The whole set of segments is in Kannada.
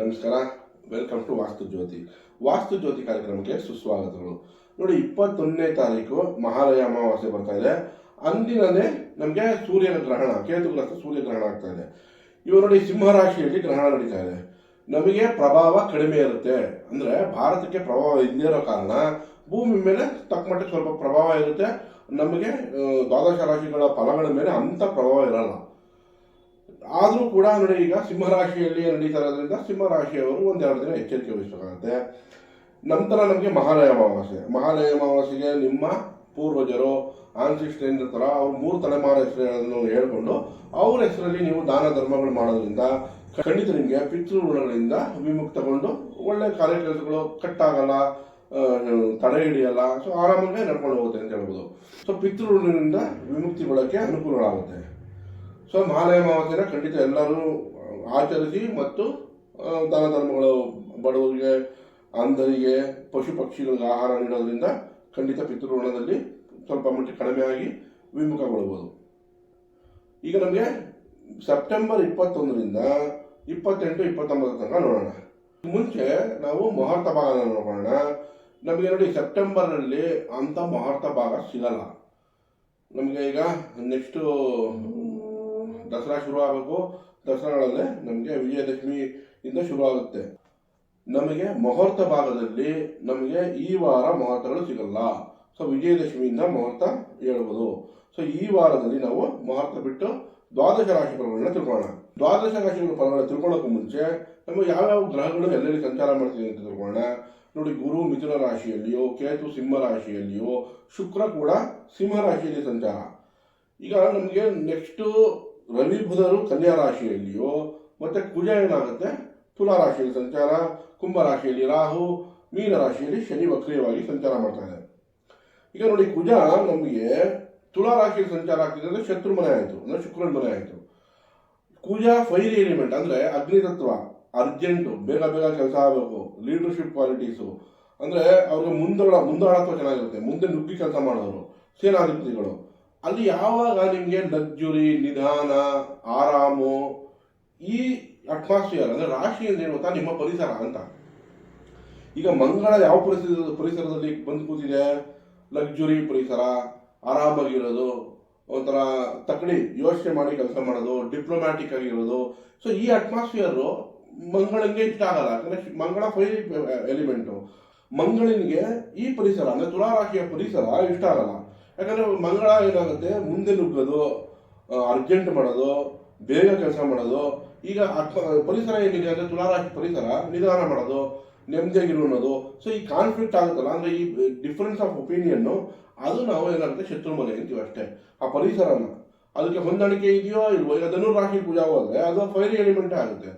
ನಮಸ್ಕಾರ. ವೆಲ್ಕಮ್ ಟು ವಾಸ್ತು ಜ್ಯೋತಿ ವಾಸ್ತು ಜ್ಯೋತಿ ಕಾರ್ಯಕ್ರಮಕ್ಕೆ ಸುಸ್ವಾಗತಗಳು. ನೋಡಿ, ಇಪ್ಪತ್ತೊಂದನೇ ತಾರೀಕು ಮಹಾಲಯ ಅಮಾವಾಸ್ಯೆ ಬರ್ತಾ ಇದೆ. ಅಂದಿನನೇ ನಮಗೆ ಸೂರ್ಯನ ಗ್ರಹಣ, ಕೇತುಗ್ರಸ್ತ ಸೂರ್ಯ ಗ್ರಹಣ ಆಗ್ತಾ ಇದೆ. ಇವಾಗ ನೋಡಿ ಸಿಂಹರಾಶಿಯಲ್ಲಿ ಗ್ರಹಣ ನಡೀತಾ ಇದೆ. ನಮಗೆ ಪ್ರಭಾವ ಕಡಿಮೆ ಇರುತ್ತೆ. ಅಂದ್ರೆ ಭಾರತಕ್ಕೆ ಪ್ರಭಾವ ಇಲ್ಲದೇ ಇರೋ ಕಾರಣ ಭೂಮಿ ಮೇಲೆ ತಕ್ಕ ಮಟ್ಟಿಗೆ ಸ್ವಲ್ಪ ಪ್ರಭಾವ ಇರುತ್ತೆ. ನಮಗೆ ದ್ವಾದಶ ರಾಶಿಗಳ ಫಲಗಳ ಮೇಲೆ ಅಂಥ ಪ್ರಭಾವ ಇರಲ್ಲ. ಆದರೂ ಕೂಡ ನೋಡಿ, ಈಗ ಸಿಂಹರಾಶಿಯಲ್ಲಿ ನಡೀತಾ ಇರೋದ್ರಿಂದ ಸಿಂಹರಾಶಿಯವರು ಒಂದೆರಡು ದಿನ ಎಚ್ಚರಿಕೆ ವಹಿಸಬೇಕಾಗುತ್ತೆ. ನಂತರ ನಮಗೆ ಮಹಾಲಯ ಅಮಾವಾಸ್ಯೆ. ಮಹಾಲಯ ಅಮಾವಾಸ್ಯೆಗೆ ನಿಮ್ಮ ಪೂರ್ವಜರು ಆನ್ಸಿಸ್ಟರ್ ಥರ ಅವ್ರು ಮೂರು ತಲೆಮಾರ ಹೆಸರುಗಳನ್ನು ಹೇಳ್ಕೊಂಡು ಅವ್ರ ಹೆಸರಲ್ಲಿ ನೀವು ದಾನ ಧರ್ಮಗಳು ಮಾಡೋದ್ರಿಂದ ಖಂಡಿತ ನಿಮಗೆ ಪಿತೃಋಣಗಳಿಂದ ವಿಮುಕ್ತಗೊಂಡು ಒಳ್ಳೆ ಕಾರ್ಯ ಕೆಲಸಗಳು ಕಟ್ಟಾಗಲ್ಲ ತಡೆ ಹಿಡಿಯಲ್ಲ, ಸೊ ಆರಾಮಾಗೆ ನಡ್ಕೊಂಡು ಹೋಗುತ್ತೆ ಅಂತ ಹೇಳ್ಬೋದು. ಸೊ ಪಿತೃಋಣದಿಂದ ವಿಮುಕ್ತಿಗೊಳ್ಳೋಕ್ಕೆ ಅನುಕೂಲಗಳಾಗುತ್ತೆ. ಸೊ ಮಹಾಲಯ ಅಮಾವಾಸ್ಯೆನ ಖಂಡಿತ ಎಲ್ಲರೂ ಆಚರಿಸಿ ಮತ್ತು ದಾನ ಧರ್ಮಗಳು ಬಡವರಿಗೆ, ಅಂಧರಿಗೆ, ಪಶು ಪಕ್ಷಿಗಳಿಗೆ ಆಹಾರ ನೀಡೋದ್ರಿಂದ ಖಂಡಿತ ಪಿತೃಋಣದಲ್ಲಿ ಸ್ವಲ್ಪ ಮಟ್ಟಿಗೆ ಕಡಿಮೆಯಾಗಿ ವಿಮುಖಗೊಳ್ಬೋದು. ಈಗ ನಮಗೆ ಸೆಪ್ಟೆಂಬರ್ ಇಪ್ಪತ್ತೊಂದರಿಂದ ಇಪ್ಪತ್ತೆಂಟು, ಇಪ್ಪತ್ತೊಂಬತ್ತು ತನಕ ನೋಡೋಣ. ಮುಂಚೆ ನಾವು ಮುಹೂರ್ತ ಭಾಗನ ನೋಡೋಣ. ನಮಗೆ ನೋಡಿ ಸೆಪ್ಟೆಂಬರಲ್ಲಿ ಅಂಥ ಮುಹೂರ್ತ ಭಾಗ ಸಿಗಲ್ಲ. ನಮಗೆ ಈಗ ನೆಕ್ಸ್ಟು ದಸರಾ ಶುರು ಆಗಬೇಕು ದಸರಾಗಳಲ್ಲೇ ನಮಗೆ ವಿಜಯದಶಮಿಯಿಂದ ಶುರು ಆಗುತ್ತೆ ನಮಗೆ ಮುಹೂರ್ತ ಭಾಗದಲ್ಲಿ ನಮಗೆ ಈ ವಾರ ಮುಹೂರ್ತಗಳು ಸಿಗಲ್ಲ. ಸೊ ವಿಜಯದಶಮಿಯಿಂದ ಮುಹೂರ್ತ ಹೇಳ್ಬೋದು. ಸೊ ಈ ವಾರದಲ್ಲಿ ನಾವು ಮುಹೂರ್ತ ಬಿಟ್ಟು ದ್ವಾದಶ ರಾಶಿ ಫಲಗಳನ್ನ ತಿಳ್ಕೊಳ್ಳೋಣ. ದ್ವಾದಶ ರಾಶಿಗಳ ಫಲಗಳನ್ನ ತಿಳ್ಕೊಳ್ಳೋಕ್ಕೂ ಮುಂಚೆ ನಮಗೆ ಯಾವ್ಯಾವ ಗ್ರಹಗಳು ಎಲ್ಲೆಲ್ಲಿ ಸಂಚಾರ ಮಾಡ್ತೀವಿ ಅಂತ ತಿಳ್ಕೊಳ್ಳೋಣ. ನೋಡಿ, ಗುರು ಮಿಥುನ ರಾಶಿಯಲ್ಲಿಯೋ, ಕೇತು ಸಿಂಹ ರಾಶಿಯಲ್ಲಿಯೋ, ಶುಕ್ರ ಕೂಡ ಸಿಂಹ ರಾಶಿಯಲ್ಲಿ ಸಂಚಾರ. ಈಗ ನಮಗೆ ನೆಕ್ಸ್ಟು ರವಿ ಬುಧರು ಕನ್ಯಾ ರಾಶಿಯಲ್ಲಿಯೋ ಮತ್ತೆ ಕುಜ ಏನಾಗುತ್ತೆ? ತುಲಾ ರಾಶಿಯಲ್ಲಿ ಸಂಚಾರ, ಕುಂಭ ರಾಶಿಯಲ್ಲಿ ರಾಹು, ಮೀನ ರಾಶಿಯಲ್ಲಿ ಶನಿ ವಕ್ರಿಯವಾಗಿ ಸಂಚಾರ ಮಾಡ್ತಾ ಇದೆ ಈಗ ನೋಡಿ, ಕುಜ ನಮಗೆ ತುಲಾ ರಾಶಿಯಲ್ಲಿ ಸಂಚಾರ ಆಗ್ತಿದೆ ಶತ್ರು ಮನೆ ಆಯಿತು, ಅಂದರೆ ಶುಕ್ರನ ಮನೆ ಆಯಿತು. ಕುಜ ಫೈರ್ ಎಲಿಮೆಂಟ್ ಅಂದ್ರೆ ಅಗ್ನಿತತ್ವ ಅರ್ಜೆಂಟು ಬೇಗ ಬೇಗ ಕೆಲಸ ಆಗಬೇಕು ಲೀಡರ್ಶಿಪ್ ಕ್ವಾಲಿಟೀಸು ಅಂದ್ರೆ ಅವ್ರಿಗೆ ಮುಂದೆ ಮುಂದಾಳತ್ವ ಚೆನ್ನಾಗಿರುತ್ತೆ, ಮುಂದೆ ನುಗ್ಗಿ ಕೆಲಸ ಮಾಡೋರು, ಸೇನಾಧಿಪತಿಗಳು. ಅಲ್ಲಿ ಯಾವಾಗ ನಿಮಗೆ ಲಗ್ಜುರಿ ನಿಧಾನ, ಆರಾಮು, ಈ ಅಟ್ಮಾಸ್ಫಿಯರ್ ಅಂದ್ರೆ ರಾಶಿ ಅಂದ್ರೆ ಗೊತ್ತಾ? ನಿಮ್ಮ ಪರಿಸರ ಅಂತ. ಈಗ ಮಂಗಳ ಯಾವ ಪರಿಸರ ಪರಿಸರದಲ್ಲಿ ಬಂದು ಕೂತಿದೆ? ಲಗ್ಜುರಿ ಪರಿಸರ, ಆರಾಮಾಗಿರೋದು, ಒಂಥರ ತಕಡಿ, ಯೋಚನೆ ಮಾಡಿ ಕೆಲಸ ಮಾಡೋದು ಡಿಪ್ಲೊಮ್ಯಾಟಿಕ್ ಆಗಿರೋದು. ಸೊ ಈ ಅಟ್ಮಾಸ್ಫಿಯರು ಮಂಗಳಂಗೆ ಇಷ್ಟ ಆಗಲ್ಲ. ಯಾಕಂದ್ರೆ ಮಂಗಳ ಫೈ ಎಲಿಮೆಂಟು. ಮಂಗಳನಿಗೆ ಈ ಪರಿಸರ, ಅಂದ್ರೆ ತುಲಾ ರಾಶಿಯ ಪರಿಸರ ಇಷ್ಟ ಆಗಲ್ಲ. ಯಾಕಂದ್ರೆ ಮಂಗಳ ಏನಾಗುತ್ತೆ? ಮುಂದೆ ನುಗ್ಗೋದು ಅರ್ಜೆಂಟ್ ಮಾಡೋದು, ಬೇಗ ಕೆಲಸ ಮಾಡೋದು, ಈಗ ಅಟ್ಮ ಪರಿಸರ ಏನಿದೆ ಅಂದ್ರೆ ತುಲಾರಾಶಿ ಪರಿಸರ, ನಿಧಾನ ಮಾಡೋದು, ನೆಮ್ಮದಿಯಾಗಿರು ಅನ್ನೋದು. ಸೊ ಈ ಕಾನ್ಫ್ಲಿಕ್ಟ್ ಆಗುತ್ತಲ್ಲ, ಅಂದ್ರೆ ಈ ಡಿಫ್ರೆನ್ಸ್ ಆಫ್ ಒಪಿನಿಯನ್ನು ಅದು ನಾವು ಏನಾಗುತ್ತೆ, ಶತ್ರು ಮನೆ ಅಷ್ಟೇ. ಆ ಪರಿಸರನ. ಅದಕ್ಕೆ ಹೊಂದಾಣಿಕೆ ಇದೆಯೋ ಇಲ್ವೋ, ಈಗ ಧನು ರಾಶಿ ಪೂಜಾ ಹೋದ್ರೆ, ಅದು ಫೈರಿ ಎಲಿಮೆಂಟ್ ಆಗುತ್ತೆ.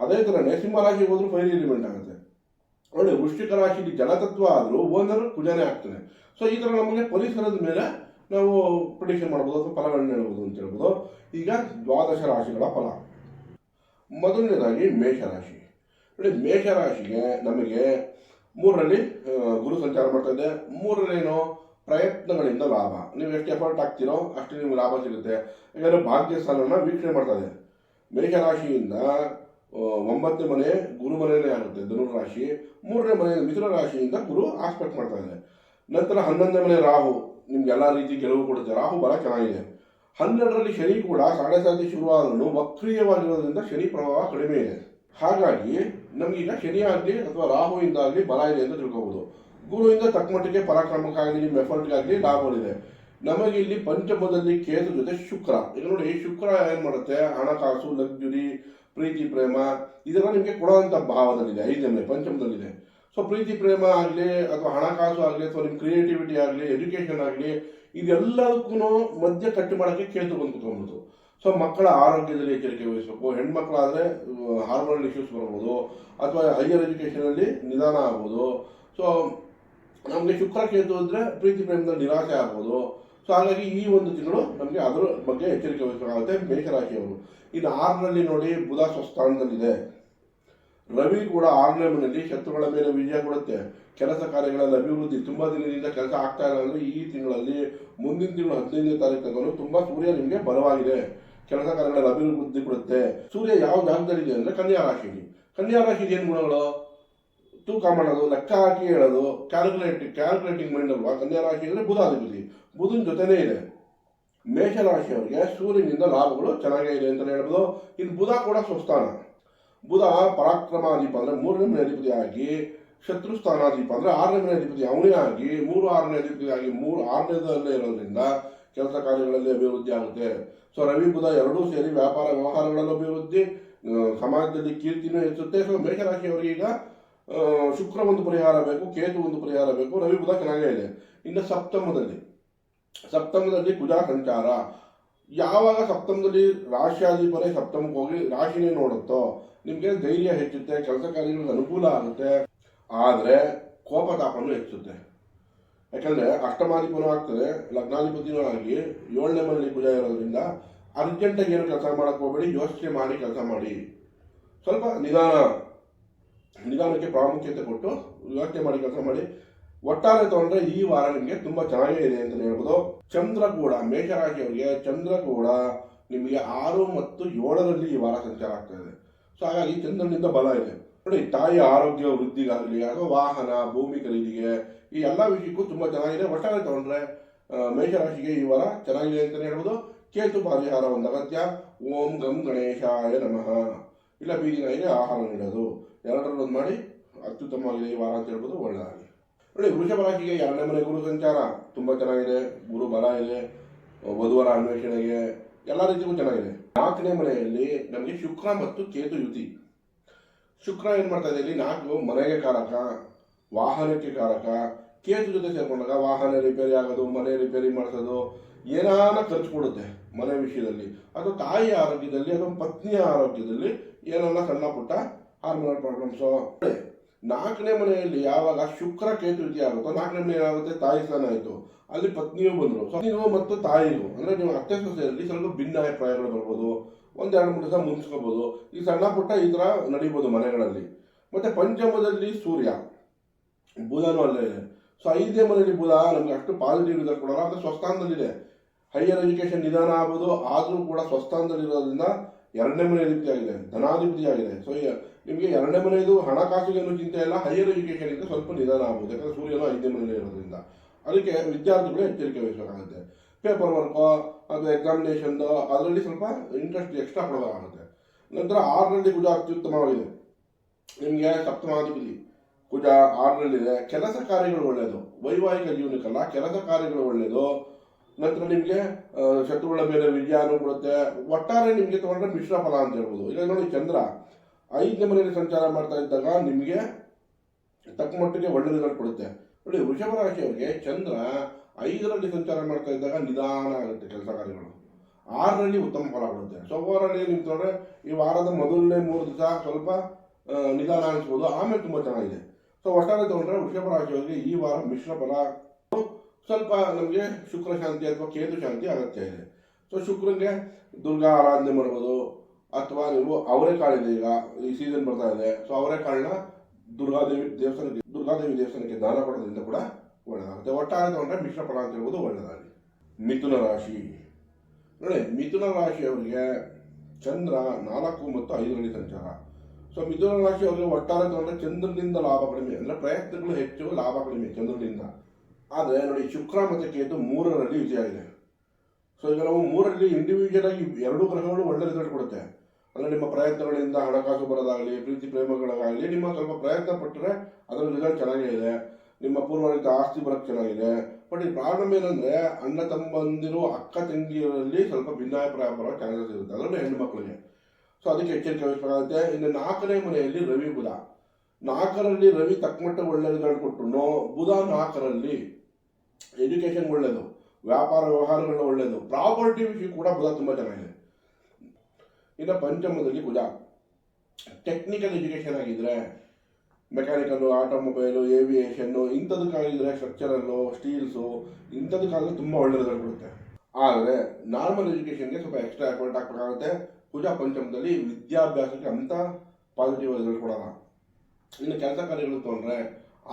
ಅದೇ ಥರನೇ ಸಿಂಹ ರಾಶಿಗೆ ಹೋದ್ರೂ ಫೈರಿ ಎಲಿಮೆಂಟ್ ಆಗುತ್ತೆ. ನೋಡಿ ವೃಶ್ಚಿಕ ರಾಶಿಲಿ ಜಲತತ್ವ ಆದರೂ ಓನರ್ ಪೂಜಾನೇ ಆಗ್ತಾನೆ ಸೊ ಈ ಥರ ನಮಗೆ ಪರಿಸರದ ಮೇಲೆ ನಾವು ಪ್ರಿಡಿಕ್ಷನ್ ಮಾಡ್ಬೋದು ಅಥವಾ ಫಲಗಳನ್ನ ಹೇಳ್ಬೋದು ಅಂತ ಹೇಳ್ಬೋದು. ಈಗ ದ್ವಾದಶ ರಾಶಿಗಳ ಫಲ. ಮೊದಲನೇದಾಗಿ ಮೇಷರಾಶಿ. ನೋಡಿ, ಮೇಷರಾಶಿಗೆ ನಮಗೆ ಮೂರರಲ್ಲಿ ಗುರು ಸಂಚಾರ ಮಾಡ್ತಾ ಇದೆ ಮೂರನೇನು ಪ್ರಯತ್ನಗಳಿಂದ ಲಾಭ. ನೀವು ಎಷ್ಟು ಎಫರ್ಟ್ ಹಾಕ್ತೀರೋ ಅಷ್ಟು ನಿಮ್ಗೆ ಲಾಭ ಸಿಗುತ್ತೆ. ಯಾಕಂದರೆ ಭಾಗ್ಯ ಸ್ಥಾನನ ವೀಕ್ಷಣೆ ಮಾಡ್ತಾ ಇದೆ ಮೇಷರಾಶಿಯಿಂದ ಒಂಬತ್ತನೇ ಮನೆ ಗುರು ಮನೆಯಲ್ಲೇ ಆಗುತ್ತೆ ಧನುರಾಶಿ ರಾಶಿ. ಮೂರನೇ ಮನೆ ಮಿಥುನ ರಾಶಿಯಿಂದ ಗುರು ಆಸ್ಪೆಕ್ಟ್ ಮಾಡ್ತಾ ಇದೆ ನಂತರ ಹನ್ನೊಂದನೇ ಮನೆ ರಾಹು. ನಿಮ್ಗೆ ಎಲ್ಲ ರೀತಿ ಗೆಲುವು ಕೊಡುತ್ತೆ. ರಾಹು ಬಹಳ ಚೆನ್ನಾಗಿದೆ. ಹನ್ನೆರಡರಲ್ಲಿ ಶನಿ ಕೂಡ ಸಾಡೆ ಶುರುವಾದ್ರೂ ವಕ್ರೀಯವಾಗಿರೋದ್ರಿಂದ ಶನಿ ಪ್ರಭಾವ ಕಡಿಮೆ ಇದೆ. ಹಾಗಾಗಿ ನಮಗೀಗ ಶನಿ ಆಗಲಿ ಅಥವಾ ರಾಹುವಿಂದ ಆಗಲಿ ಬಲ ಇದೆ ಅಂತ ತಿಳ್ಕೋಬಹುದು ಗುರುವಿಂದ ತಕ್ಕಮಟ್ಟಿಗೆ ಪರಾಕ್ರಮಕ್ಕಾಗಲಿ, ನಿಮ್ಮ ಎಫರ್ಟ್ಗಾಗಲಿ ಲಾಭಗಳಿದೆ. ನಮಗೆ ಇಲ್ಲಿ ಪಂಚಮದಲ್ಲಿ ಕೇತು ಜೊತೆ ಶುಕ್ರ. ಈಗ ನೋಡಿ, ಶುಕ್ರ ಏನು ಮಾಡುತ್ತೆ? ಹಣಕಾಸು ಲಗ್ಜುರಿ ಪ್ರೀತಿ, ಪ್ರೇಮ, ಇದೆಲ್ಲ ನಿಮಗೆ ಕೊಡುವಂಥ ಭಾವದಲ್ಲಿದೆ. ಐದನೇ ಪಂಚಮದಲ್ಲಿದೆ. ಸೊ ಪ್ರೀತಿ ಪ್ರೇಮ ಆಗಲಿ ಅಥವಾ ಹಣಕಾಸು ಆಗಲಿ ಅಥವಾ ನಿಮ್ಮ ಕ್ರಿಯೇಟಿವಿಟಿ ಆಗಲಿ ಎಜುಕೇಷನ್ ಆಗಲಿ ಇದೆಲ್ಲದಕ್ಕೂ ಮಧ್ಯ ಕಟ್ಟು ಮಾಡೋಕ್ಕೆ ಕೇಳ್ತು ಬಂದು ಕುತ್ಕೊಂಡ್ಬಿಡ್ತು. ಸೊ ಮಕ್ಕಳ ಆರೋಗ್ಯದಲ್ಲಿ ಎಚ್ಚರಿಕೆ ವಹಿಸಬೇಕು. ಹೆಣ್ಮಕ್ಳಾದರೆ ಹಾರ್ಮೋನಲ್ ಇಶ್ಯೂಸ್ ಬರ್ಬೋದು, ಅಥವಾ ಹೈಯರ್ ಎಜುಕೇಷನಲ್ಲಿ ನಿಧಾನ ಆಗ್ಬೋದು. ಸೊ ನಮಗೆ ಶುಕ್ರ ಕೇತು ಅಂದರೆ ಪ್ರೀತಿ ಪ್ರೇಮದಲ್ಲಿ ನಿರಾಶೆ ಆಗ್ಬೋದು. ಸೊ ಹಾಗಾಗಿ ಈ ಒಂದು ತಿಂಗಳು ನಮಗೆ ಅದರ ಬಗ್ಗೆ ಎಚ್ಚರಿಕೆ ವಹಿಸಬೇಕಾಗುತ್ತೆ. ಮೇಷರಾಶಿಯವರು. ಇನ್ನು ಆರರಲ್ಲಿ ನೋಡಿ ಬುಧ ಸ್ವಸ್ಥಾನದಲ್ಲಿದೆ. ರವಿ ಕೂಡ ಆರನೇ ಮನೆಯಲ್ಲಿ ಶತ್ರುಗಳ ಮೇಲೆ ವಿಜಯ ಕೊಡುತ್ತೆ. ಕೆಲಸ ಕಾರ್ಯಗಳಲ್ಲಿ ಅಭಿವೃದ್ಧಿ ತುಂಬಾ ದಿನದಿಂದ ಕೆಲಸ ಆಗ್ತಾ ಇಲ್ಲ ಈ ತಿಂಗಳಲ್ಲಿ ಮುಂದಿನ ತಿಂಗಳು ಹದಿನೈದನೇ ತಾರೀಕು ತುಂಬ ಸೂರ್ಯ ನಿಮಗೆ ಬಲವಾಗಿದೆ. ಕೆಲಸ ಕಾರ್ಯಗಳಲ್ಲಿ ಅಭಿವೃದ್ಧಿ ಕೊಡುತ್ತೆ. ಸೂರ್ಯ ಯಾವ ಜಾಗದಲ್ಲಿದೆ ಅಂದ್ರೆ ಕನ್ಯಾ ರಾಶಿಯಲ್ಲಿ. ಕನ್ಯಾ ರಾಶಿಗೆ ಏನು ಗುಣಗಳು? ತೂಕ ಮಾಡೋದು, ಲೆಕ್ಕ ಹಾಕಿ ಹೇಳೋದು ಕ್ಯಾಲ್ಕುಲೇಟಿಂಗ್ ಕ್ಯಾಲ್ಕುಲೇಟಿಂಗ್ ಮೈಂಡ್ ಅಲ್ವಾ? ಕನ್ಯಾ ರಾಶಿ ಅಂದರೆ ಬುಧಾಧಿಪತಿ ಬುಧನ ಜೊತೆನೇ ಇದೆ. ಮೇಷರಾಶಿಯವರಿಗೆ ಸೂರ್ಯನಿಂದ ಲಾಭಗಳು ಚೆನ್ನಾಗೇ ಇದೆ ಅಂತ ಹೇಳ್ಬೋದು. ಇನ್ನು ಬುಧ ಕೂಡ ಸ್ವಸ್ಥಾನ. ಬುಧ ಪರಾಕ್ರಮಾಧಿಪ ಅಂದರೆ ಮೂರನೇ ಮನೆ ಅಧಿಪತಿಯಾಗಿ, ಶತ್ರು ಸ್ಥಾನಾಧಿಪ ಅಂದರೆ ಆರನೇ ಮನೆ ಅಧಿಪತಿ, ಅವನೇ ಆಗಿ ಮೂರು ಆರನೇ ಅಧಿಪತಿಯಾಗಿ ಮೂರು ಆರನೇದಲ್ಲೇ ಇರೋದ್ರಿಂದ ಕೆಲಸ ಕಾರ್ಯಗಳಲ್ಲಿ ಅಭಿವೃದ್ಧಿ ಆಗುತ್ತೆ. ಸೊ ರವಿ, ಬುಧ ಎರಡೂ ಸೇರಿ ವ್ಯಾಪಾರ ವ್ಯವಹಾರಗಳಲ್ಲಿ ಅಭಿವೃದ್ಧಿ ಸಮಾಜದಲ್ಲಿ ಕೀರ್ತಿನೂ ಹೆಚ್ಚುತ್ತೆ. ಸೊ ಮೇಷರಾಶಿಯವರಿಗೆ ಈಗ ಶುಕ್ರ ಒಂದು ಪರಿಹಾರ ಬೇಕು, ಕೇತು ಒಂದು ಪರಿಹಾರ ಬೇಕು, ರವಿ, ಬುಧ ಚೆನ್ನಾಗೇ ಇದೆ. ಇನ್ನು ಸಪ್ತಮದಲ್ಲಿ ಸಪ್ತಮದಲ್ಲಿ ಕುಜಾ ಸಂಚಾರ. ಯಾವಾಗ ಸಪ್ತಮದಲ್ಲಿ ರಾಶಿಯಾಧಿಪನೇ ಸಪ್ತಮಕ್ಕೆ ಹೋಗಿ ರಾಶಿನೇ ನೋಡುತ್ತೋ, ನಿಮಗೆ ಧೈರ್ಯ ಹೆಚ್ಚುತ್ತೆ, ಕೆಲಸ ಕಾರ್ಯಗಳಿಗೆ ಅನುಕೂಲ ಆಗುತ್ತೆ. ಆದರೆ ಕೋಪತಾಪನೂ ಹೆಚ್ಚುತ್ತೆ. ಯಾಕಂದ್ರೆ ಅಷ್ಟಮಾಧಿಪನೂ ಆಗ್ತದೆ ಲಗ್ನಾಧಿಪತಿನೂ ಆಗಿ ಏಳನೇ ಮನೆಯಲ್ಲಿ ಪೂಜೆ ಇರೋದ್ರಿಂದ ಅರ್ಜೆಂಟಾಗಿ ಏನು ಕೆಲಸ ಮಾಡಕ್ಕೆ ಹೋಗಬೇಡಿ, ಯೋಚನೆ ಮಾಡಿ ಕೆಲಸ ಮಾಡಿ. ಸ್ವಲ್ಪ ನಿಧಾನ, ನಿಧಾನಕ್ಕೆ ಪ್ರಾಮುಖ್ಯತೆ ಕೊಟ್ಟು ಯೋಚನೆ ಮಾಡಿ ಕೆಲಸ ಮಾಡಿ. ಒಟ್ಟಾರೆ ತಗೊಂಡ್ರೆ ಈ ವಾರ ನಿಮಗೆ ತುಂಬಾ ಚೆನ್ನಾಗೇ ಇದೆ ಅಂತ ಹೇಳ್ಬೋದು. ಚಂದ್ರ ಕೂಡ ಮೇಷರಾಶಿಯವರಿಗೆ ಚಂದ್ರ ಕೂಡ ನಿಮಗೆ ಆರು ಮತ್ತು ಏಳರಲ್ಲಿ ಈ ವಾರ ಸಂಚಾರ ಆಗ್ತಾ ಇದೆ. ಸೊ ಹಾಗಾಗಿ ಚಂದ್ರನಿಂದ ಬಲ ಇದೆ. ನೋಡಿ, ತಾಯಿ ಆರೋಗ್ಯ ವೃದ್ಧಿಗಾಗಲಿ ಅಥವಾ ವಾಹನ, ಭೂಮಿ ಖರೀದಿಗೆ ಈ ಎಲ್ಲ ವಿಷಯಕ್ಕೂ ತುಂಬಾ ಚೆನ್ನಾಗಿದೆ. ಒಟ್ಟಾರೆ ತಗೊಂಡ್ರೆ ಮೇಷರಾಶಿಗೆ ಈ ವಾರ ಚೆನ್ನಾಗಿದೆ ಅಂತಲೇ ಹೇಳ್ಬೋದು. ಕೇತು ಪರಿಹಾರ ಒಂದು ಅಗತ್ಯ. ಓಂ ಗಂ ಗಣೇಶಾಯ ನಮಃ. ಇಲ್ಲ ಬೀದಿ ನಾಯಿಗೆ ಆಹಾರ ನೀಡೋದು. ಎರಡರಲ್ಲೊಂದು ಮಾಡಿ, ಅತ್ಯುತ್ತಮವಾಗಿದೆ ಈ ವಾರ ಅಂತ ಹೇಳ್ಬೋದು. ಒಳ್ಳೆಯದಾಗಿ ನೋಡಿ ವೃಷಭ ರಾಶಿಗೆ ಎರಡನೇ ಮನೆ ಗುರು ಸಂಚಾರ ತುಂಬ ಚೆನ್ನಾಗಿದೆ. ಗುರು ಬಲ ಇದೆ. ವಧುವರ ಅನ್ವೇಷಣೆಗೆ ಎಲ್ಲ ರೀತಿಗೂ ಚೆನ್ನಾಗಿದೆ. ನಾಲ್ಕನೇ ಮನೆಯಲ್ಲಿ ನಮಗೆ ಶುಕ್ರ ಮತ್ತು ಕೇತು ಯುತಿ. ಶುಕ್ರ ಏನು ಮಾಡ್ತಾ ಇದೆ ಇಲ್ಲಿ? ನಾಲ್ಕು, ಮನೆಗೆ ಕಾರಕ, ವಾಹನಕ್ಕೆ ಕಾರಕ ಕೇತು ಜೊತೆ ಸೇರ್ಕೊಂಡಾಗ ವಾಹನ ರಿಪೇರಿ ಆಗೋದು, ಮನೆ ರಿಪೇರಿ ಮಾಡಿಸೋದು, ಏನಾನ ಖರ್ಚು ಕೊಡುತ್ತೆ ಮನೆ ವಿಷಯದಲ್ಲಿ. ಅಥವಾ ತಾಯಿ ಆರೋಗ್ಯದಲ್ಲಿ ಅಥವಾ ಪತ್ನಿಯ ಆರೋಗ್ಯದಲ್ಲಿ ಏನಾನ ಸಣ್ಣ ಪುಟ್ಟ ಹಾರ್ಮೋನಲ್ ಪ್ರಾಬ್ಲಮ್ಸು ನಾಲ್ಕನೇ ಮನೆಯಲ್ಲಿ ಯಾವಾಗ ಶುಕ್ರ ಕೇತೃತಿ ಆಗುತ್ತೋ ನಾಲ್ಕನೇ ಮನೆ ಏನಾಗುತ್ತೆ? ತಾಯಿ ಸ್ಥಾನ ಆಯಿತು. ಅಲ್ಲಿ ಪತ್ನಿಯೂ ಬಂದರು. ಪತ್ನಿಗೂ ಮತ್ತು ತಾಯಿಗೂ ಅಂದರೆ ನೀವು ಅತ್ತೆ ಸೊಸೆಯಲ್ಲಿ ಸ್ವಲ್ಪ ಭಿನ್ನಾಭಿಪ್ರಾಯಗಳು ಬರ್ಬೋದು. ಒಂದೆರಡು ಮೂರು ದಿವಸ ಮುಗಿಸ್ಕೋಬೋದು ಈ ಸಣ್ಣ ಪುಟ್ಟ ಈ ಥರ ನಡೀಬೋದು ಮನೆಗಳಲ್ಲಿ. ಮತ್ತೆ ಪಂಚಮದಲ್ಲಿ ಸೂರ್ಯ. ಬುಧನೂ ಅಲ್ಲೇ. ಇದೆ ಸೊ ಐದನೇ ಮನೆಯಲ್ಲಿ ಬುಧ ನಮಗೆ ಅಷ್ಟು ಪಾಸಿಟಿವ್ ರಿಸಲ್ಟ್ ಕೊಡೋಲ್ಲ ಅದು ಸ್ವಸ್ಥಾನದಲ್ಲಿದೆ. ಹೈಯರ್ ಎಜುಕೇಶನ್ ನಿಧಾನ ಆಗ್ಬೋದು. ಆದರೂ ಕೂಡ ಸ್ವಸ್ಥಾನದಲ್ಲಿರೋದ್ರಿಂದ ಎರಡನೇ ಮನೆ ರೀತಿಯಾಗಿದೆ ಧನಾಧಿಪತಿ ಆಗಿದೆ ಸೊ ನಿಮಗೆ ಎರಡನೇ ಮನೆಯದು ಹಣಕಾಸಿಗೇನು ಚಿಂತೆ ಇಲ್ಲ ಹೈಯರ್ ಎಜುಕೇಶನ್ ಇಂದ ಸ್ವಲ್ಪ ನಿಧಾನ ಆಗುತ್ತೆ ಯಾಕಂದ್ರೆ ಸೂರ್ಯನ ಐದನೇ ಮನೆಯಲ್ಲಿ ಇರೋದ್ರಿಂದ. ಅದಕ್ಕೆ ವಿದ್ಯಾರ್ಥಿಗಳು ಎಚ್ಚರಿಕೆ ವಹಿಸಬೇಕಾಗುತ್ತೆ. ಪೇಪರ್ ವರ್ಕು ಅದು ಎಕ್ಸಾಮಿನೇಷನ್ದು ಅದರಲ್ಲಿ ಸ್ವಲ್ಪ ಇಂಟ್ರೆಸ್ಟ್ ಎಕ್ಸ್ಟ್ರಾ ಕೊಡಬೇಕಾಗುತ್ತೆ ನಂತರ ಆರರಲ್ಲಿ ಕುಜ ಅತ್ಯುತ್ತಮವಾಗಿದೆ. ನಿಮಗೆ ಸಪ್ತಮಾಧಿಪತಿ ಕುಜ ಆರರಲ್ಲಿದೆ ಕೆಲಸ ಕಾರ್ಯಗಳು ಒಳ್ಳೆಯದು. ವೈವಾಹಿಕ ಜೀವನಕ್ಕಲ್ಲ, ಕೆಲಸ ಕಾರ್ಯಗಳು ಒಳ್ಳೆಯದು. ನಂತರ ನಿಮಗೆ ಶತ್ರುಗಳ ಮೇಲೆ ವಿಜಯ ಕೊಡುತ್ತೆ ಒಟ್ಟಾರೆ ನಿಮಗೆ ತಗೊಂಡ್ರೆ ಮಿಶ್ರ ಫಲ ಅಂತ ಹೇಳ್ಬೋದು. ಇಲ್ಲ ನೋಡಿ ಚಂದ್ರ ಐದನೇ ಮನೆಯಲ್ಲಿ ಸಂಚಾರ ಮಾಡ್ತಾ ಇದ್ದಾಗ ನಿಮಗೆ ತಕ್ಕ ಮಟ್ಟಿಗೆ ಒಳ್ಳೆ ರಿಸಲ್ಟ್ ಕೊಡುತ್ತೆ. ನೋಡಿ, ವೃಷಭ ರಾಶಿಯವರಿಗೆ ಚಂದ್ರ ಐದರಲ್ಲಿ ಸಂಚಾರ ಮಾಡ್ತಾ ಇದ್ದಾಗ ನಿಧಾನ ಆಗುತ್ತೆ ಕೆಲಸ ಕಾರ್ಯಗಳು. ಆರರಲ್ಲಿ ಉತ್ತಮ ಫಲ ಕೊಡುತ್ತೆ. ಸೊ ಏನು ನಿಮ್ಗೆ ಈ ವಾರದ ಮೊದಲನೇ ಮೂರು ದಿವಸ ಸ್ವಲ್ಪ ನಿಧಾನ ಅನಿಸ್ಬೋದು. ಆಮೇಲೆ ತುಂಬ ಚೆನ್ನಾಗಿದೆ. ಸೊ ಒಟ್ಟಾರೆ ತಗೊಂಡ್ರೆ ವೃಷಭ ರಾಶಿಯವರಿಗೆ ಈ ವಾರ ಮಿಶ್ರ ಫಲ. ಸ್ವಲ್ಪ ನಮಗೆ ಶುಕ್ರ ಶಾಂತಿ ಅಥವಾ ಕೇತು ಶಾಂತಿ ಅಗತ್ಯ ಇದೆ. ಸೊ ಶುಕ್ರನಿಗೆ ದುರ್ಗಾ ಆರಾಧನೆ ಮಾಡ್ಬೋದು. ಅಥವಾ ನೀವು ಅವರೆಕಾಳಿದೆ ಈಗ ಈ ಸೀಸನ್ ಬರ್ತಾ ಇದೆ. ಸೊ ಅವರೆಕಾಳನ್ನ ದುರ್ಗಾದೇವಿ ದೇವಸ್ಥಾನಕ್ಕೆ ದುರ್ಗಾದೇವಿ ದೇವಸ್ಥಾನಕ್ಕೆ ದಾನ ಕೊಡೋದ್ರಿಂದ ಕೂಡ ಒಳ್ಳೆಯದಾಗುತ್ತೆ ಒಟ್ಟಾರೆ ತಗೊಂಡ್ರೆ ಮಿಶ್ರ ಫಲ ಅಂತ ಹೇಳ್ಬೋದು ಒಳ್ಳೆಯದಾಗಿ ಮಿಥುನ ರಾಶಿ. ನೋಡಿ, ಮಿಥುನ ರಾಶಿಯವರಿಗೆ ಚಂದ್ರ ನಾಲ್ಕು ಮತ್ತು ಐದರಲ್ಲಿ ಸಂಚಾರ. ಸೊ ಮಿಥುನ ರಾಶಿಯವರಿಗೆ ಒಟ್ಟಾರೆ ತಗೊಂಡ್ರೆ ಚಂದ್ರನಿಂದ ಲಾಭ ಕಡಿಮೆ. ಅಂದರೆ ಪ್ರಯತ್ನಗಳು ಹೆಚ್ಚು, ಲಾಭ ಕಡಿಮೆ ಚಂದ್ರನಿಂದ. ಆದರೆ ನೋಡಿ, ಶುಕ್ರ ಮತ್ತು ಕೇತು ಮೂರರಲ್ಲಿ ವಿಜಯ ಸೊ ಈಗ ನಾವು ಮೂರರಲ್ಲಿ ಇಂಡಿವಿಜುವಲ್ ಆಗಿ ಎರಡು ಗ್ರಹಗಳು ಒಳ್ಳೆ ರಿಸಲ್ಟ್ ಕೊಡುತ್ತೆ. ಅಂದರೆ ನಿಮ್ಮ ಪ್ರಯತ್ನಗಳಿಂದ ಹಣಕಾಸು ಬರೋದಾಗಲಿ, ಪ್ರೀತಿ ಪ್ರೇಮಗಳಾಗಲಿ, ನಿಮ್ಮ ಸ್ವಲ್ಪ ಪ್ರಯತ್ನ ಪಟ್ಟರೆ ಅದರ ರಿಸಲ್ಟ್ ಚೆನ್ನಾಗೇ ಇದೆ ನಿಮ್ಮ ಪೂರ್ವರಿತ ಆಸ್ತಿ ಬರೋಕ್ಕೆ ಚೆನ್ನಾಗಿದೆ. ಬಟ್ ಈ ಪ್ರಾಬ್ಲಮ್ ಏನಂದ್ರೆ, ಅಣ್ಣ ತಮ್ಮಂದಿರು ಅಕ್ಕ ತಂಗಿಯರಲ್ಲಿ ಸ್ವಲ್ಪ ಭಿನ್ನಾಭಿಪ್ರಾಯ ಬರೋ ಚಾನ್ಸಸ್ ಇರುತ್ತೆ. ಅದರಲ್ಲೂ ಹೆಣ್ಣು ಮಕ್ಕಳಿಗೆ. ಸೊ ಅದಕ್ಕೆ ಎಚ್ಚರಿಕೆ ವಹಿಸಬೇಕಾಗುತ್ತೆ. ಇನ್ನು ನಾಲ್ಕನೇ ಮನೆಯಲ್ಲಿ ರವಿ ಬುಧ. ನಾಲ್ಕರಲ್ಲಿ ರವಿ ತಕ್ಕಮಟ್ಟ ಒಳ್ಳೆ ರಿಸಲ್ಟ್ ಕೊಟ್ಟು ಬುಧ ನಾಲ್ಕರಲ್ಲಿ ಎಜುಕೇಶನ್ ಒಳ್ಳೆಯದು ವ್ಯಾಪಾರ ವ್ಯವಹಾರಗಳು ಒಳ್ಳೆಯದು ಪ್ರಾಪರ್ಟಿ ವಿಷಯ ಕೂಡ ಬುಧ ತುಂಬ ಚೆನ್ನಾಗಿದೆ. ಇನ್ನು ಪಂಚಮದಲ್ಲಿ ಕುಜ ಟೆಕ್ನಿಕಲ್ ಎಜುಕೇಷನ್ ಆಗಿದ್ರೆ ಮೆಕ್ಯಾನಿಕಲ್ಲು ಆಟೋಮೊಬೈಲು ಏವಿಯೇಷನ್ನು ಇಂಥದಕ್ಕಾಗಿದ್ರೆ ಸ್ಟ್ರಕ್ಚರಲ್ಲು ಸ್ಟೀಲ್ಸು ಇಂಥದಕ್ಕಾದ್ರೆ ತುಂಬ ಒಳ್ಳೆ ರಿಸಲ್ಟ್ ಕೊಡುತ್ತೆ ಆದರೆ ನಾರ್ಮಲ್ ಎಜುಕೇಷನ್ಗೆ ಸ್ವಲ್ಪ ಎಕ್ಸ್ಟ್ರಾ ಎಫರ್ಟ್ ಹಾಕಬೇಕಾಗುತ್ತೆ. ಪೂಜಾ ಪಂಚಮದಲ್ಲಿ ವಿದ್ಯಾಭ್ಯಾಸಕ್ಕೆ ಅಂತ ಪಾಸಿಟಿವ್ ರಿಸಲ್ಟ್ ಕೊಡೋಣ ಇನ್ನು ಕೆಲಸ ಕಾರ್ಯಗಳು ತೊಗೊಂಡ್ರೆ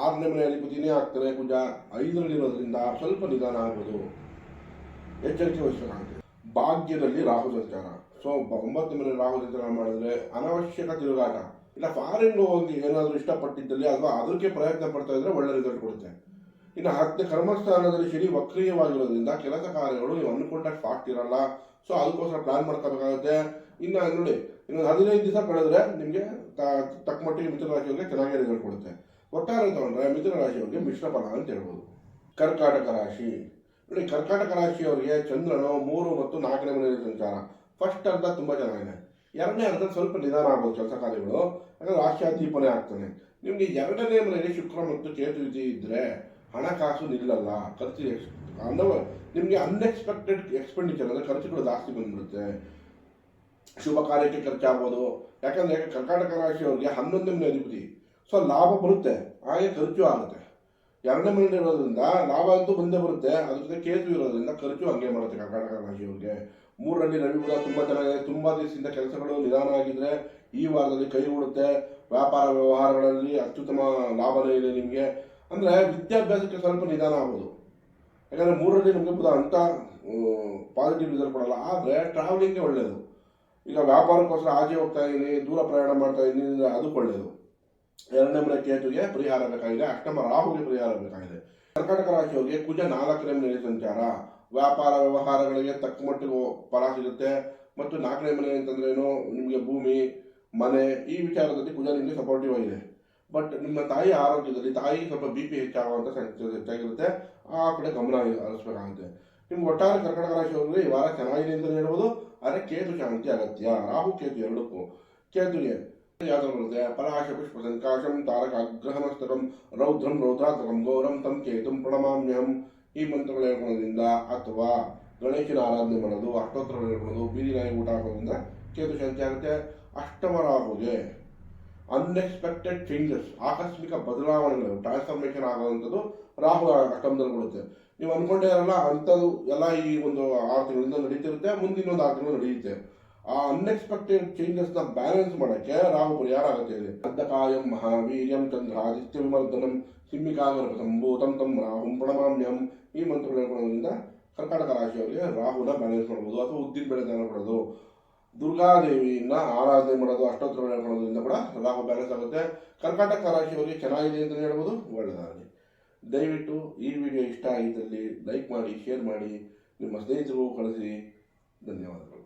ಆರನೇ ಮನೆಯಲ್ಲಿ ಕುದಿನೇ ಆಗ್ತಾರೆ ಪೂಜಾ, ಐದರಲ್ಲಿರೋದ್ರಿಂದ ಸ್ವಲ್ಪ ನಿಧಾನ ಆಗ್ಬೋದು. ಎಚ್ಚರಿಕೆ ವಹಿಸಬೇಕಾಗುತ್ತೆ. ಭಾಗ್ಯದಲ್ಲಿ ರಾಹು ಸಂಚಾರ ಸೊ ಒಂಬತ್ತು ಮೇಲೆ ರಾಹು ಸಂಚಾರ ಮಾಡಿದ್ರೆ ಅನವಶ್ಯಕ ತಿರುಗಾಟ. ಇಲ್ಲ ಫಾರಿನ್ ಹೋಗಿ ಏನಾದರೂ ಇಷ್ಟಪಟ್ಟಿದ್ದಲ್ಲಿ ಅಥವಾ ಅದಕ್ಕೆ ಪ್ರಯತ್ನ ಪಡ್ತಾ ಇದ್ರೆ ಒಳ್ಳೆ ರಿಸಲ್ಟ್ ಕೊಡುತ್ತೆ. ಇನ್ನು ಹತ್ತನೇ ಕರ್ಮಸ್ಥಾನದಲ್ಲಿ ಶನಿ ವಕ್ರೀಯವಾಗಿರೋದ್ರಿಂದ ಕೆಲಸ ಕಾರ್ಯಗಳು ನೀವು ಅನ್ಕೊಂಡಷ್ಟು ಫಾಸ್ಟ್ ಇರಲ್ಲ. ಸೊ ಅದಕ್ಕೋಸ್ಕರ ಪ್ಲಾನ್ ಮಾಡ್ಕೋಬೇಕಾಗುತ್ತೆ. ಇನ್ನು ನೋಡಿ ಇನ್ನೊಂದು ಹದಿನೈದು ದಿವಸ ಕಳೆದ್ರೆ ನಿಮಗೆ ತಕ್ಕ ಮಟ್ಟಿಗೆ ಮಿಥುನ ರಾಶಿಯವರಿಗೆ ಚೆನ್ನಾಗಿ ರಿಸಲ್ಟ್ ಕೊಡುತ್ತೆ. ಒಟ್ಟಾರೆ ತಗೊಂಡ್ರೆ ಮಿಥುನ ರಾಶಿಯವರಿಗೆ ಮಿಶ್ರ ಫಲ ಅಂತ ಹೇಳ್ಬೋದು. ಕರ್ಕಾಟಕ ರಾಶಿ. ನೋಡಿ ಕರ್ಕಾಟಕ ರಾಶಿಯವರಿಗೆ ಚಂದ್ರನು ಮೂರು ಮತ್ತು ನಾಲ್ಕನೇ ಮನೆಯಲ್ಲಿ ಸಂಚಾರ. ಫಸ್ಟ್ ಅರ್ಧ ತುಂಬ ಚೆನ್ನಾಗಿದೆ. ಎರಡನೇ ಅರ್ಧ ಸ್ವಲ್ಪ ನಿಧಾನ ಆಗ್ಬೋದು ಕೆಲಸ ಕಾರ್ಯಗಳು. ಯಾಕಂದ್ರೆ ರಾಶ್ಯಾದೀಪನೇ ಆಗ್ತಾನೆ. ನಿಮಗೆ ಎರಡನೇ ಮನೆಯಲ್ಲಿ ಶುಕ್ರ ಮತ್ತು ಕೇತು ಇದ್ರೆ ಹಣಕಾಸು ನಿಲ್ಲಲ್ಲ. ಖರ್ಚು ಎಕ್ಸ್ ಅನ್ನೋ ನಿಮಗೆ ಅನ್ಎಕ್ಸ್ಪೆಕ್ಟೆಡ್ ಎಕ್ಸ್ಪೆಂಡಿಚರ್ ಅಂದರೆ ಖರ್ಚುಗಳು ಜಾಸ್ತಿ ಬಂದ್ಬಿಡುತ್ತೆ. ಶುಭ ಕಾರ್ಯಕ್ಕೆ ಖರ್ಚಾಗ್ಬೋದು. ಯಾಕಂದ್ರೆ ಕರ್ನಾಟಕ ರಾಶಿಯವರಿಗೆ ಹನ್ನೊಂದನೇ ಅಧಿಪತಿ. ಸೊ ಲಾಭ ಬರುತ್ತೆ. ಹಾಗೆ ಖರ್ಚು ಆಗುತ್ತೆ. ಎರಡನೇ ಮೈಂಡ್ ಇರೋದ್ರಿಂದ ಲಾಭ ಅಂತೂ ಬಂದೇ ಬರುತ್ತೆ. ಅದ್ರ ಜೊತೆ ಕೇತು ಇರೋದ್ರಿಂದ ಖರ್ಚು ಹಂಗೆ ಮಾಡುತ್ತೆ ಕರ್ನಾಟಕ ರಾಶಿಯವರಿಗೆ ಮೂರರಲ್ಲಿ ರವಿ ಕೂಡ ತುಂಬ ಚೆನ್ನಾಗಿದೆ ತುಂಬ ದಿವಸದಿಂದ ಕೆಲಸಗಳು ನಿಧಾನ ಆಗಿದ್ರೆ ಈ ವಾರದಲ್ಲಿ ಕೈ ಕೊಡುತ್ತೆ ವ್ಯಾಪಾರ ವ್ಯವಹಾರಗಳಲ್ಲಿ ಅತ್ಯುತ್ತಮ ಲಾಭನೇ ಇದೆ ನಿಮಗೆ. ಅಂದರೆ ವಿದ್ಯಾಭ್ಯಾಸಕ್ಕೆ ಸ್ವಲ್ಪ ನಿಧಾನ ಆಗ್ಬೋದು. ಯಾಕಂದರೆ ಮೂರರಲ್ಲಿ ನಿಮಗೆ ಕೂಡ ಅಂತ ಪಾಸಿಟಿವ್ ರಿಸಲ್ಟ್ ಕೊಡಲ್ಲ. ಆದರೆ ಟ್ರಾವೆಲಿಂಗ್ಗೆ ಒಳ್ಳೆಯದು ಈಗ ವ್ಯಾಪಾರಕ್ಕೋಸ್ಕರ ಆಚೆ ಹೋಗ್ತಾ ಇದ್ದೀನಿ, ದೂರ ಪ್ರಯಾಣ ಮಾಡ್ತಾ ಇದ್ದೀನಿ ಅದಕ್ಕೆ ಒಳ್ಳೆಯದು ಎರಡನೇ ಮನೆ ಕೇತುಗೆ ಪರಿಹಾರ ಬೇಕಾಗಿದೆ. ಅಷ್ಟಮ ರಾಹುಗೆ ಪರಿಹಾರ ಬೇಕಾಗಿದೆ. ಕರ್ನಾಟಕ ರಾಶಿಯವರಿಗೆ ಕುಜ ನಾಲ್ಕನೇ ಮನೆಯಲ್ಲಿ ಸಂಚಾರ. ವ್ಯಾಪಾರ ವ್ಯವಹಾರಗಳಿಗೆ ತಕ್ಕ ಮಟ್ಟಿಗೆ ಫಲ ಸಿಗುತ್ತೆ. ಮತ್ತು ನಾಲ್ಕನೇ ಮನೆ ಅಂತಂದ್ರೇನು ನಿಮಗೆ ಭೂಮಿ, ಮನೆ, ಈ ವಿಚಾರದಲ್ಲಿ ಕುಜ ನಿಮಗೆ ಸಪೋರ್ಟಿವ್ ಆಗಿದೆ. ಬಟ್ ನಿಮ್ಮ ತಾಯಿ ಆರೋಗ್ಯದಲ್ಲಿ, ತಾಯಿ ಸ್ವಲ್ಪ ಬಿ ಪಿ ಹೆಚ್ಚಾಗುವಂಥ ಹೆಚ್ಚಾಗಿರುತ್ತೆ ಆ ಕಡೆ ಗಮನ ಹರಿಸಬೇಕಾಗುತ್ತೆ. ನಿಮ್ಗೆ ಒಟ್ಟಾರೆ ಕರ್ನಾಟಕ ರಾಶಿಯವರಿಗೆ ಈ ವಾರ ಚೆನ್ನಾಗಿದೆ ಅಂತ ಹೇಳ್ಬೋದು. ಆದರೆ ಕೇತು ಶಾಂತಿ ಅಗತ್ಯ. ರಾಹು ಕೇತು ಎರಡಕ್ಕೂ. ಕೇತುಗೆ ಸಂಕಾಶಂ ತಾರಕ ಅಗ್ರಹಮಸ್ತಕಂ ರೌದ್ರಂ ರೌದ್ರಾತ್ಮಕಂ ಘೋರಂ ತಂ ಕೇತುಂ ಪ್ರಣಮಾಮ್ಯಹಂ ಈ ಮಂತ್ರಗಳ ಅಥವಾ ಗಣೇಶನ ಆರಾಧನೆ ಮಾಡೋದು ಅಷ್ಟೋತ್ತರಗಳು ಹೇಳ್ಕೊಳ್ಳೋದು ಬೀದಿ ನಾಯಿ ಊಟ ಹಾಕೋದ್ರಿಂದ ಕೇತು ಶಾಂತಿ ಆಗುತ್ತೆ. ಅಷ್ಟಮ ರಾಹುಗೆ ಅನ್ಎಕ್ಸ್ಪೆಕ್ಟೆಡ್ ಚೇಂಜಸ್ ಆಕಸ್ಮಿಕ ಬದಲಾವಣೆಗಳು ಟ್ರಾನ್ಸ್ಫಾರ್ಮೇಷನ್ ಆಗುವಂಥದ್ದು ರಾಹು ಅಷ್ಟಮದಲ್ಲಿ ಕೊಡುತ್ತೆ ನೀವು ಅನ್ಕೊಂಡೇ ಇರಲ್ಲ, ಅಂಥದ್ದು ಎಲ್ಲ ಈ ಒಂದು ಆರು ತಿಂಗಳಿಂದ ನಡೀತಿರುತ್ತೆ ಮುಂದಿನ ಒಂದು ಆರು ತಿಂಗಳು ನಡೆಯುತ್ತೆ. ಆ ಅನ್ಎಕ್ಸ್ಪೆಕ್ಟೆಡ್ ಚೇಂಜಸ್ನ ಬ್ಯಾಲೆನ್ಸ್ ಮಾಡಕ್ಕೆ ರಾಹು ಪರಿಹಾರ ಆಗುತ್ತೆ ಇದೆ ಅರ್ಧಕಾಯಂ ಮಹಾವೀರ್ಯಂ, ಚಂದ್ರಾದಿತ್ಯ ವಿಮರ್ದನಂ ಸಿಂಹಿಕಾಗರ್ಭ ಸಂಭೂತಂ ತಂ ರಾಹುಂ ಪ್ರಣಮಾಮ್ಯಂ ಈ ಮಂತ್ರಗಳು ಹೇಳ್ಕೊಳ್ಳೋದ್ರಿಂದ ಕರ್ನಾಟಕ ರಾಶಿಯವರಿಗೆ ರಾಹುನ ಬ್ಯಾಲೆನ್ಸ್ ಮಾಡ್ಬೋದು ಅಥವಾ ಉದ್ದಿನ ಬೆಳೆ ದಾನ ಕೊಡೋದು. ದುರ್ಗಾದೇವಿಯನ್ನ ಆರಾಧನೆ ಮಾಡೋದು ಅಷ್ಟೋತ್ತರ ಹೇಳ್ಕೊಳ್ಳೋದ್ರಿಂದ ಕೂಡ ರಾಹು ಬ್ಯಾಲೆನ್ಸ್ ಆಗುತ್ತೆ. ಕರ್ನಾಟಕ ರಾಶಿಯವರಿಗೆ ಚೆನ್ನಾಗಿದೆ ಅಂತ ಹೇಳ್ಬೋದು ಒಳ್ಳೆಯದಾಗಲಿ ದಯವಿಟ್ಟು ಈ ವಿಡಿಯೋ ಇಷ್ಟ ಆಗಿದ್ದಲ್ಲಿ ಲೈಕ್ ಮಾಡಿ ಶೇರ್ ಮಾಡಿ, ನಿಮ್ಮ ಸ್ನೇಹಿತರಿಗೂ ಕಳಿಸಿ. ಧನ್ಯವಾದಗಳು.